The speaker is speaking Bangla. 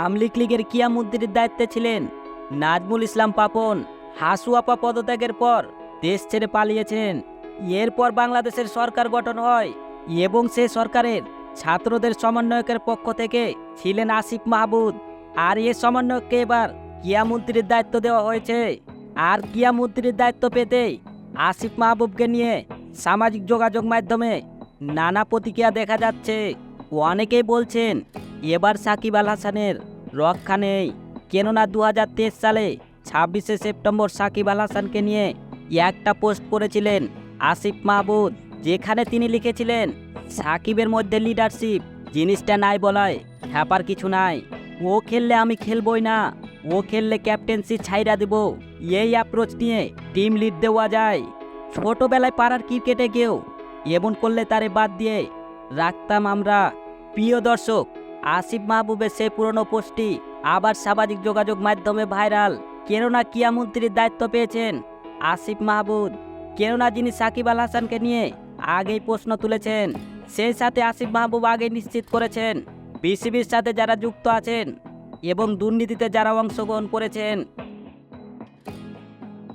আমলিক লীগের কিয়ামুদ্দিনের দায়িত্বে ছিলেন। নাজমুল ইসলাম পাপন হাসুয়াপা পদত্যাগের পর দেশ ছেড়ে পালিয়েছেন এরপর বাংলাদেশের সরকার গঠন হয় এবং সে সরকারের ছাত্রদের সমন্বয়কের পক্ষ থেকে ছিলেন আসিফ মাহবুদ। আর এ সমন্বয়ককে এবার কিয়ামন্ত্রীর দায়িত্ব দেওয়া হয়েছে। আর কিয়ামন্ত্রীর দায়িত্ব পেতেই আসিফ মাহবুবকে নিয়ে সামাজিক যোগাযোগ মাধ্যমে নানা প্রতিক্রিয়া দেখা যাচ্ছে। অনেকেই বলছেন এবার সাকিব আল হাসানের রক্ষা নেই। কেননা দু হাজার তেইশ সালে ছাব্বিশে সেপ্টেম্বর সাকিব আল হাসানকে নিয়ে একটা পোস্ট করেছিলেন আসিফ মাহবুদ, যেখানে তিনি লিখেছিলেন, সাকিবের মধ্যে লিডারশিপ জিনিসটা নাই বলায়, হ্যাপার কিছু নাই। ও খেললে আমি খেলবই না, ও খেললে ক্যাপ্টেন্সি ছাইরা দেব। এই অ্যাপ্রোচ নিয়ে টিম লিড দেওয়া যায়। ছোটবেলায় পাড়ার ক্রিকেটে গিয়েও এমন করলে তারে বাদ দিয়ে রাখতাম আমরা। প্রিয় দর্শক আসিফ মাহবুবের সেই পুরনো পোস্টটি আবার সামাজিক যোগাযোগ মাধ্যমে ভাইরাল। কেননা কিয়ামন্ত্রীর দায়িত্ব পেয়েছেন আসিফ মাহবুব। কেননা যিনি সাকিব আল হাসানকে নিয়ে আগেই প্রশ্ন তুলেছেন, সেই সাথে আসিফ মাহবুব আগে নিশ্চিত করেছেন, বিসিবির সাথে যারা যুক্ত আছেন এবং দুর্নীতিতে যারা অংশগ্রহণ করেছেন